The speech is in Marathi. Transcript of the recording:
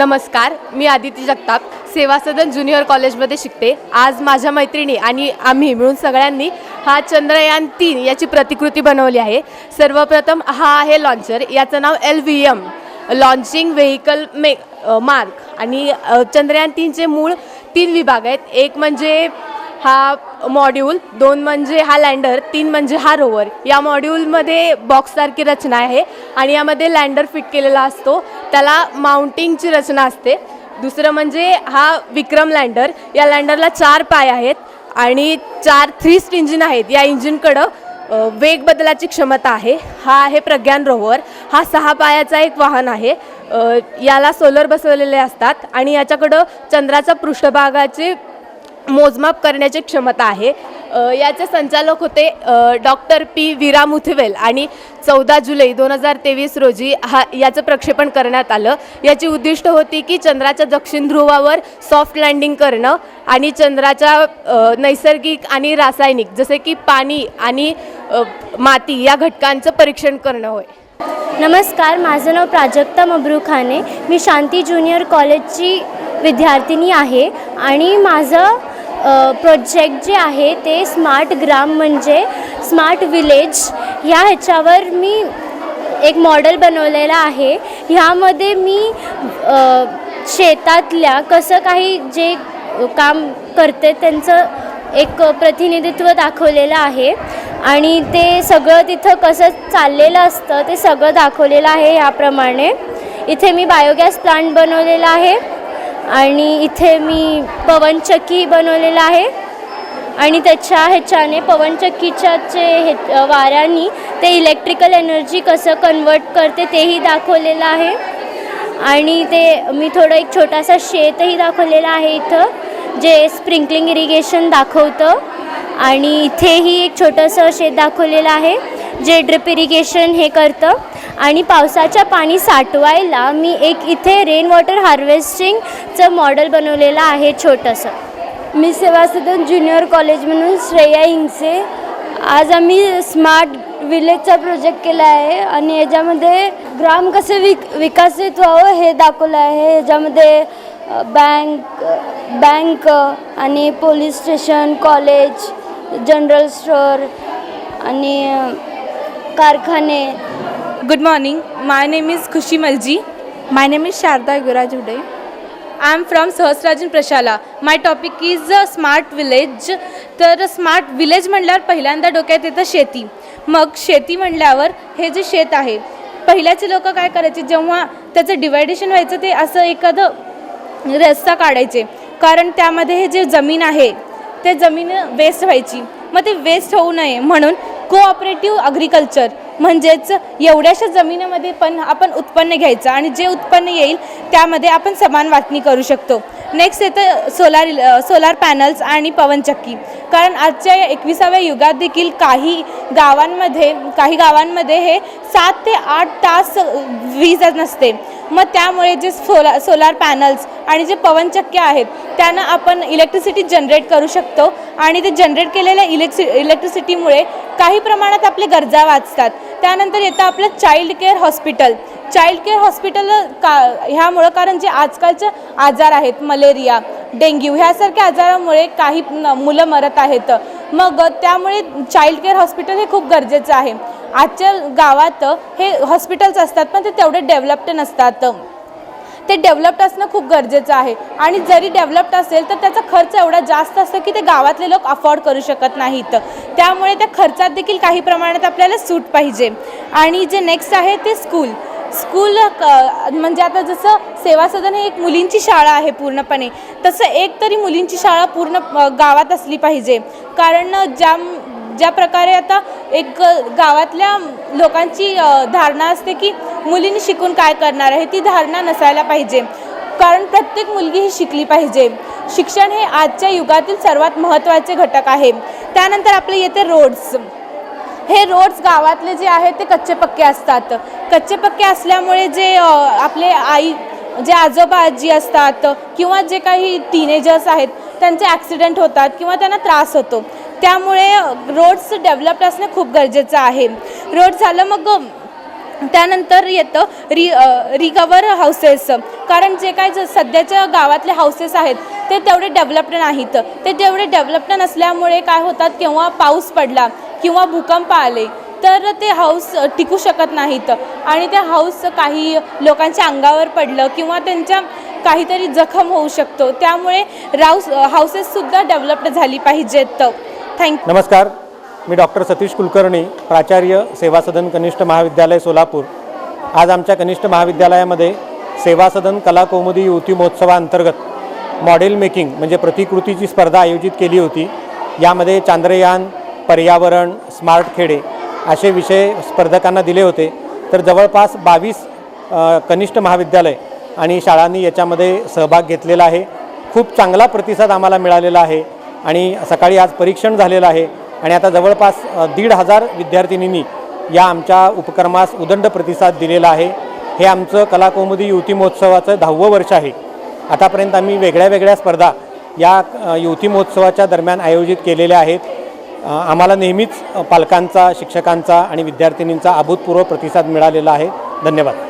नमस्कार मी आदिती जगताप सेवा सदन ज्युनियर कॉलेजमध्ये शिकते. आज माझ्या मैत्रिणी आणि आम्ही मिळून सगळ्यांनी हा चंद्रयान तीन याची प्रतिकृती बनवली आहे. सर्वप्रथम हा आहे लॉन्चर याचं नाव L V M launching vehicle मे मार्क आणि चंद्रयान तीनचे मूळ तीन विभाग आहेत. एक म्हणजे हा मॉड्यूल दोन म्हणजे हा लँडर तीन म्हणजे हा रोवर या मॉड्यूलमध्ये बॉक्ससारखी रचना आहे. आणि यामध्ये लँडर फिट केलेला असतो. त्याला माउंटिंगची रचना असते. दुसरं म्हणजे हा विक्रम लँडर. या लँडरला चार पाय आहेत आणि चार थ्री स्ट इंजिन आहेत. या इंजिनकडं वेग बदलाची क्षमता आहे. हा आहे प्रज्ञान रोवर हा सहा पायाचा एक वाहन आहे. याला सोलर बसवलेले असतात आणि याच्याकडं चंद्राचा पृष्ठभागाचे मोजमाप करण्याची क्षमता आहे. याचे संचालक होते डॉक्टर पी विरा मुथवेल आणि चौदा जुलै दोन हजार तेवीस रोजी हा याचं प्रक्षेपण करण्यात आलं. याची उद्दिष्ट होती की चंद्राच्या दक्षिण ध्रुवावर सॉफ्ट लँडिंग करणं आणि चंद्राच्या नैसर्गिक आणि रासायनिक जसे की पाणी आणि माती या घटकांचं परीक्षण करणं होय. नमस्कार माझं नाव प्राजक्ता मब्रू खाने. मी शांती ज्युनियर कॉलेजची विद्यार्थिनी आहे आणि माझं प्रोजेक्ट जे आहे ते स्मार्ट ग्राम म्हणजे स्मार्ट विलेज ह्या ह्याच्यावर मी एक मॉडेल बनवलेला आहे. ह्यामध्ये मी शेतातल्या कसं काही जे काम करते त्यांचं एक प्रतिनिधित्व दाखवलेलं आहे. आणि ते सगळं तिथं कसं चाललेलं असतं ते सगळं दाखवलेलं आहे ह्याप्रमाणे इथे मी बायोगॅस प्लांट बनवलेला आहे. आणि इथे मी पवनचक्की बनवलेलं आहे. आणि त्याच्या ह्याच्याने पवनचक्कीच्या जे हे वाऱ्यानी ते इलेक्ट्रिकल एनर्जी कसं कन्वर्ट करते तेही दाखवलेलं आहे. आणि ते मी थोडं एक छोटासा शेतही दाखवलेला आहे इथं जे स्प्रिंकलिंग इरिगेशन दाखवतं. आणि इथेही एक छोटंसं शेत दाखवलेलं आहे जे ड्रिप इरिगेशन हे करतं. आणि पावसाच्या पाणी साठवायला मी एक इथे रेन वॉटर हार्वेस्टिंगचं मॉडेल बनवलेलं आहे छोटंसं. मी सेवासदन ज्युनियर कॉलेज म्हणून श्रेया इंगसे. आज आम्ही स्मार्ट विलेजचा प्रोजेक्ट केला आहे आणि याच्यामध्ये ग्राम कसे विक विकसित व्हावं हे दाखवलं आहे. याच्यामध्ये बँक बँक आणि police station college general store आणि कारखाने Good morning. My name is Khushi Malji. My name is Sharda Guraj Hude I am from Prashala. My topic is uh, smart village. तर स्मार्ट विलेज म्हणल्यावर पहिल्यांदा डोक्यात येतं शेती मग शेती म्हणल्यावर हे जे शेत आहे पहिल्याचे लोक काय करायचे जेव्हा त्याचं डिवायडेशन व्हायचं ते असं एखादं रस्ता काढायचे कारण त्यामध्ये हे जे जमीन आहे ते जमीन वेस्ट व्हायची मग ते वेस्ट होऊ नये म्हणून कोऑपरेटिव्ह अग्रिकल्चर म्हणजेच एवढ्याशा जमिनीमध्ये पण आपण उत्पन्न घ्यायचं आणि जे उत्पन्न येईल त्यामध्ये आपण समान वाटणी करू शकतो. नेक्स्ट येतं सोलार सोलार पॅनल्स आणि पवनचक्की कारण आजच्या या एकविसाव्या युगात देखील काही गावांमध्ये काही गावांमध्ये हे सात ते आठ तास वीज नसते. मग त्यामुळे जे सोला सोलार पॅनल्स आणि जे पवनचक्क्या आहेत त्यांना आपण इलेक्ट्रिसिटी जनरेट करू शकतो. आणि ते जनरेट केलेल्या इलेक्ट्रि इलेक्ट्रिसिटीमुळे काही प्रमाणात आपल्या गरजा वाचतात. त्यानंतर येतं आपलं child care hospital child care hospital का ह्यामुळं कारण जे आजकालचे आजार आहेत मलेरिया डेंग्यू ह्यासारख्या आजारामुळे काही न- मुलं मरत आहेत. मग त्यामुळे चाइल्ड केअर हॉस्पिटल हे खूप गरजेचं आहे. आजच्या गावात हे हॉस्पिटल्स असतात पण ते तेवढे डेव्हलप्ड नसतात. ते डेव्हलप्ड असणं खूप गरजेचं आहे. आणि जरी डेव्हलप्ड असेल तर त्याचा खर्च एवढा जास्त असतो की ते गावातले लोक अफोर्ड करू शकत नाहीत. त्यामुळे त्या खर्चात देखील काही प्रमाणात आपल्याला सूट पाहिजे. आणि जे नेक्स्ट आहे ते स्कूल स्कूल क- म्हणजे आता जसं सेवा सदन हे एक मुलींची शाळा आहे पूर्णपणे. तसं एक तरी मुलींची शाळा पूर्ण गावात असली पाहिजे. कारण ज्या ज्या प्रकारे आता एक गावातल्या लोकांची धारणा असते की मुलींनी शिकून काय करणार आहे ती धारणा नसायला पाहिजे. कारण प्रत्येक मुलगी ही शिकली पाहिजे. शिक्षण हे आजच्या युगातील सर्वात महत्त्वाचे घटक आहे. त्यानंतर आपले येते रोड्स. हे रोड्स गावातले जे आहेत ते कच्चे पक्के असतात. कच्चे पक्के असल्यामुळे जे आपले आई जे आजोबा आजी असतात किंवा जे काही टीनेजर्स आहेत त्यांचे ॲक्सिडेंट होतात किंवा त्यांना त्रास होतो. त्यामुळे रोड्स डेव्हलप्ड असणं खूप गरजेचं आहे. रोड झालं मग त्यानंतर येतं रि रिकवर हाऊसेस कारण जे काय ज- सध्याच्या गावातले हाऊसेस आहेत ते तेवढे डेव्हलप्ड नाहीत. ते तेवढे डेव्हलप्ड नसल्यामुळे काय होतात केव्हा पाऊस पडला किंवा भूकंप आले तर ते हाऊस टिकू शकत नाहीत. आणि ते हाऊस काही लोकांच्या अंगावर पडलं किंवा त्यांच्या काहीतरी जखम होऊ शकतो. त्यामुळे राऊस हाऊसेससुद्धा डेव्हलप्ड झाली पाहिजेत. थँक्यू नमस्कार. मी डॉक्टर सतीश कुलकर्णी प्राचार्य सेवा सदन कनिष्ठ महाविद्यालय सोलापूर. आज आमच्या कनिष्ठ महाविद्यालयामध्ये सेवा सदन कलाकौमुदी युवती महोत्सवाअंतर्गत मॉडेल मेकिंग म्हणजे प्रतिकृतीची स्पर्धा आयोजित केली होती. यामध्ये चांद्रयान पर्यावरण स्मार्ट खेडे असे विषय स्पर्धकांना दिले होते. तर जवळपास बावीस कनिष्ठ महाविद्यालय आणि शाळांनी याच्यामध्ये सहभाग घेतलेला आहे. खूप चांगला प्रतिसाद आम्हाला मिळालेला आहे. आणि सकाळी आज परीक्षण झालेलं आहे. आणि आता जवळपास दीड हजार विद्यार्थिनींनी या आमच्या उपक्रमास उदंड प्रतिसाद दिलेला आहे. हे आमचं कलाकौमुदी युवती महोत्सवाचं दहावं वर्ष आहे. आतापर्यंत आम्ही वेगळ्या वेगळ्या स्पर्धा या युवती महोत्सवाच्या दरम्यान आयोजित केलेल्या आहेत. आम्हाला नेहमीच पालकांचा शिक्षकांचा आणि विद्यार्थिनींचा अभूतपूर्व प्रतिसाद मिळालेला आहे. धन्यवाद.